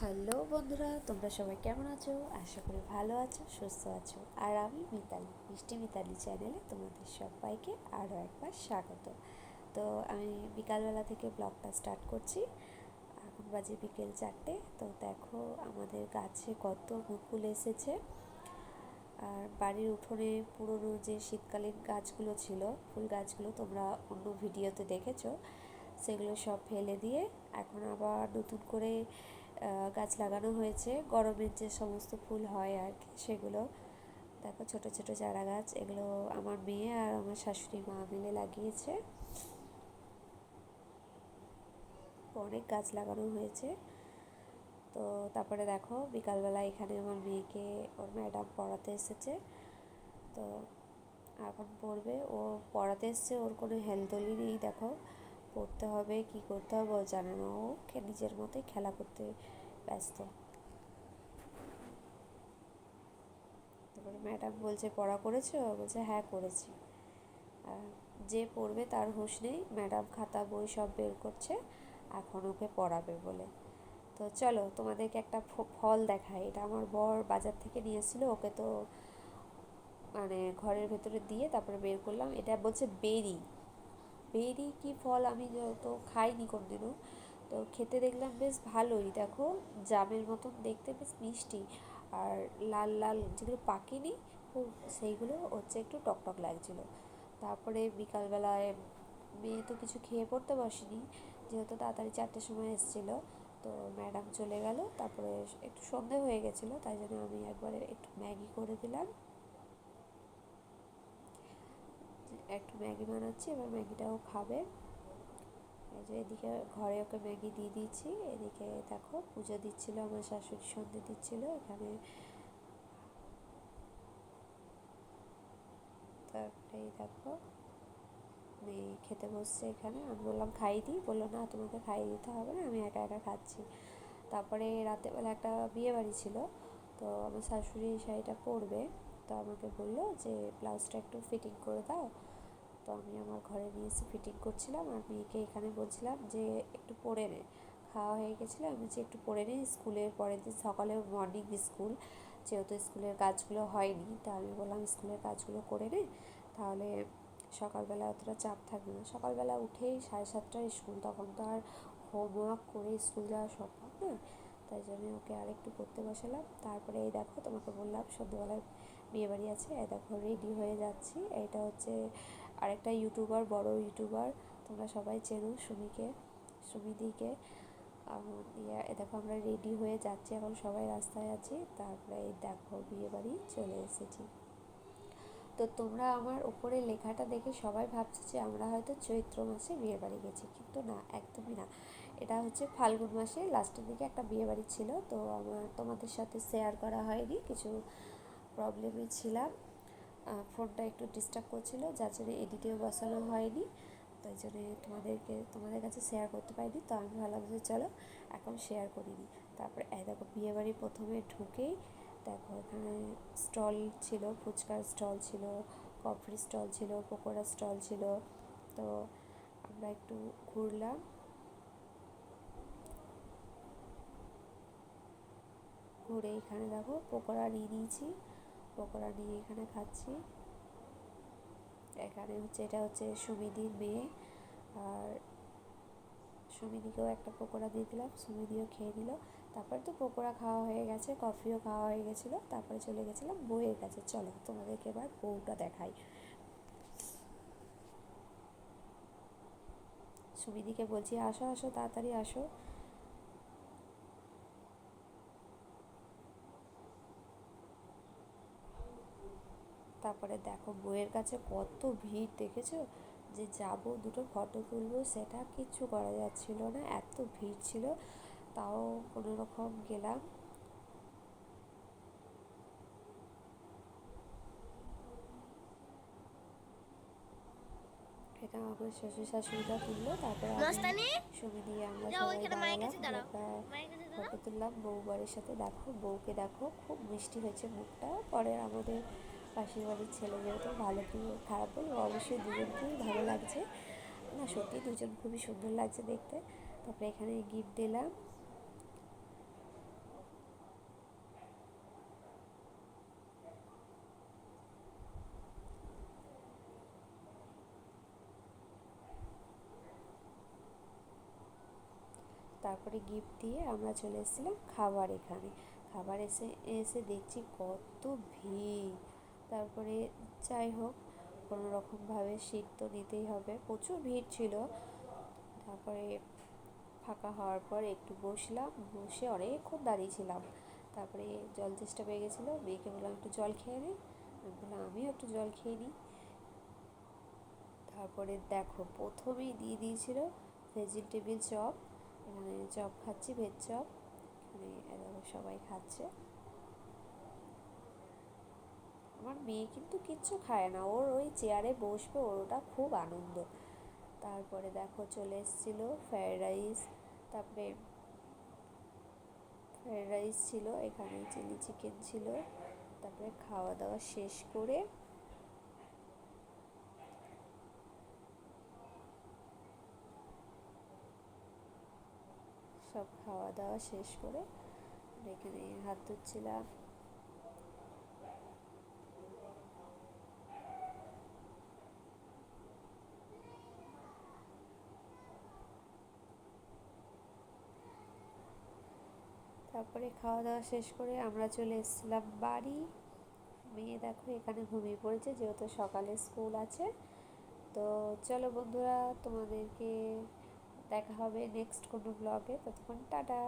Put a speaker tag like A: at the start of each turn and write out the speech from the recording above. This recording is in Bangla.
A: হ্যালো বন্ধুরা, তোমরা সবাই কেমন আছো? আশা করি ভালো আছো, সুস্থ আছো। আর আমি মিতালি, মিষ্টি মিতালি চ্যানেলে তোমাদের সবাইকে আরও একবার স্বাগত। তো আমি বিকালবেলা থেকে ব্লগটা স্টার্ট করছি। এখন বাজে বিকেল চারটে, তো দেখো আমাদের গাছে কত মুকুল এসেছে। আর বাড়ির উঠোনে পুরনো যে শীতকালীন গাছগুলো ছিল, ফুল গাছগুলো তোমরা অন্য ভিডিওতে দেখেছ, সেগুলো সব ফেলে দিয়ে এখন আবার নতুন করে গাছ লাগানো হয়েছে। গরমের যে সমস্ত ফুল হয় আর কি, সেগুলো। দেখো, ছোট ছোট চারা গাছ, এগুলো আমার মেয়ে আর আমার শাশুড়ি মা মিলে লাগিয়েছে। অনেক গাছ লাগানো হয়েছে। তো তারপরে দেখো, বিকালবেলা এখানে আমার মেয়েকে ওর ম্যাডাম পড়াতে এসেছে। তো এখন পড়বে। ও পড়াতে এসছে, ওর কোনো হেলদোলি নেই, দেখো। পড়তে হবে, কি করতে হবে ও জানে না। ও নিজের মতোই খেলা করতে ব্যস্ত। তারপরে ম্যাডাম বলছে, পড়া করেছ? বলছে হ্যাঁ করেছি। যে পড়বে তার হুঁশ নেই, ম্যাডাম খাতা, বই সব বের করছে, এখন ওকে পড়াবে বলে। তো চলো, তোমাদেরকে একটা ফল দেখাই। এটা আমার বর বাজার থেকে নিয়ে এসেছিল, ওকে তো মানে ঘরের ভেতরে দিয়ে তারপরে বের করলাম। এটা বলছে বেরি। বেরি কি ফল আমি তো খাইনি কোনদিনও। তো খেতে দেখলাম বেশ ভালোই। দেখো, জামের মতন দেখতে বেশ মিষ্টি। আর লাল লাল যেগুলো পাকেনি সেইগুলো হচ্ছে একটু টকটক লাগছিল। তারপরে বিকালবেলায় মেয়ে তো কিছু খেয়ে পড়তে বসেনি, যেহেতু তাড়াতাড়ি চারটের সময় এসেছিল। তো ম্যাডাম চলে গেল, তারপরে একটু সন্ধে হয়ে গেছিল, তাই জন্য আমি একবারে একটু ম্যাগি করে দিলাম। একটু ম্যাগি বানাচ্ছি, এবার ম্যাগিটাও খাবে। এই যে এদিকে ঘরে ওকে ম্যাগি দিয়ে দিয়েছি, এদিকে দেখো পুজো দিচ্ছিল, আমার শাশুড়ি সন্ধে দিচ্ছিল, এখানে তারপরে দেখো মেয়ে খেতে বসছে এখানে। আমি বললাম, খাইয়ে দিই? বলল, না, তোমাকে খাইয়ে দিতে হবে না, আমি একা একা খাচ্ছি। তারপরে রাতেরবেলা একটা বিয়ে বাড়ি ছিল, তো আমার শাশুড়ি শাড়িটা পরবে। তো আমাকে বলল যে, ব্লাউজটা একটু ফিটিং করে দাও। তো আমি আমার ঘরে নিয়ে এসে ফিটিং করছিলাম আর মেয়েকে এখানে বলছিলাম যে একটু পরে নে। খাওয়া হয়ে গেছিল, আমি যে একটু পরে নে স্কুলের পরের দিন সকালে মর্নিং স্কুল যেহেতু স্কুলের কাজগুলো হয়নি, তা আমি বললাম স্কুলের কাজগুলো করে নে, তাহলে সকালবেলা অতটা চাপ থাকবে না। সকালবেলা উঠেই সাড়ে সাতটায় স্কুল, তখন তো আর হোমওয়ার্ক করে স্কুল যাওয়া সম্ভব না, তাই জন্য ওকে আর একটু পড়তে বসালাম। তারপরে এই দেখো তোমাকে বললাম, সন্ধ্যেবেলায় বিয়েবাড়ি আছে, এই দেখো রেডি হয়ে যাচ্ছি, এটা হচ্ছে আরেকটা ইউটিউবার বড় ইউটিউবার তোমরা সবাই চেনো সুমিকে, সুমিদিকে। দেখো আমরা রেডি হয়ে যাচ্ছি, এখন সবাই রাস্তায় আছি, তারপরে দেখো বিয়ে বাড়ি চলে এসেছি। তো তোমরা আমার ওপরে লেখাটা দেখে সবাই ভাবছ যে আমরা হয়তো চৈত্র মাসে বিয়ে বাড়ি গেছি, কিন্তু না, একদমই না। এটা হচ্ছে ফাল্গুন মাসে লাস্টের দিকে একটা বিয়ে বাড়ি ছিল, তো আমার তোমাদের সাথে শেয়ার করা হয়নি, কিছু প্রবলেমে ছিলাম। ফোনটা একটু ডিস্টার্ব করছিল, যার জন্য এডিটেও বসানো হয়নি। তাই জন্য তোমাদেরকে, তোমাদের কাছে শেয়ার করতে পারিনি। তো আমি ভাবলাম যে চলো, এখন শেয়ার করিনি তারপরে, এই দেখো, বিয়েবাড়ি প্রথমে ঢুকেই দেখো, এখানে স্টল ছিল, ফুচকার স্টল ছিল কফির স্টল ছিল, পকোড়া স্টল ছিল। তো আমরা একটু ঘুরলাম। ঘুরে এখানে দেখো, পকোড়া নিয়ে নিয়েছি। পকোড়া নিয়ে এখানে খাচ্ছি। এখানে হচ্ছে, এটা হচ্ছে সুমিদির মেয়ে। আর সুমিদিকেও একটা পকোড়া দিয়ে দিলাম, সুমিদিও খেয়ে নিল। তারপরে তো পকোড়া খাওয়া হয়ে গেছে, কফিও খাওয়া হয়ে গেছিল, তারপরে চলে গেছিলাম বউয়ের কাছে। চলো, তোমাদেরকে এবার বউটা দেখাই। সুমিদিকে বলছি, আসো আসো, তাড়াতাড়ি আসো। তারপরে দেখো বইয়ের কাছে কত ভিড় দেখেছ? যে যাব দুটো ফটো তুলবো সেটা কিচ্ছু করা যাচ্ছিল না এত ভিড় ছিল। তাও কোনো রকম গেলাম। এটা আমার শ্বশুর শাশুড়িরা তুললো তারপরে ছবি দিয়ে আমরা ফটো তুললাম বউ বাড়ির সাথে দেখো বউকে দেখো খুব মিষ্টি হয়েছে মুখটা। পরে আমাদের পাশের বাড়ির ছেলে যেহেতু ভালো কি খারাপ বলব অবশ্যই দুজনকেই ভালো লাগছে? না সত্যি দুজন খুবই সুন্দর লাগছে দেখতে। তারপরে এখানে গিফট দিলাম। তারপরে গিফট দিয়ে আমরা চলে এসেছিলাম খাবার এখানে। খাবার এসে এসে দেখছি কত ভিড়। তারপরে যাই হোক, কোনো রকমভাবে সিট তো নিতেই হবে। প্রচুর ভিড় ছিল। তারপরে ফাঁকা হওয়ার পর একটু বসলাম, বসে অনেকক্ষণ দাঁড়িয়েছিলাম তারপরে জল চেষ্টা পেয়ে গেছিল মেয়েকে বললাম, একটু জল খেয়ে নে। আমি বললাম, আমিও একটু জল খেয়ে নিই। তারপরে দেখো, প্রথমেই দিয়ে দিয়েছিল ভেজিটেবিল চপ। এখানে চপ খাচ্ছি ভেজ চপ। এখানে সবাই খাচ্ছে। আমার মেয়ে কিন্তু কিচ্ছু খায় না। ওর ওই চেয়ারে বসবে, ওর ওটা খুব আনন্দ। তারপরে দেখো চলে এসেছিল ফ্রায়েড রাইস, তারপরে ফ্রায়েড রাইস ছিল, এখানে চিলি চিকেন ছিল, তারপরে খাওয়া দাওয়া শেষ করে সব খাওয়া দাওয়া শেষ করে এখানে হাত ধুচ্ছিলাম। তারপরে খাওয়া দাওয়া শেষ করে আমরা চলে এসেছিলাম বাড়ি। মেয়ে দেখো এখানে ঘুমিয়ে পড়েছে, যেহেতু সকালে স্কুল আছে। তো চলো বন্ধুরা, তোমাদেরকে দেখা হবে নেক্সট কোনো ব্লগে ততক্ষণ টাটা।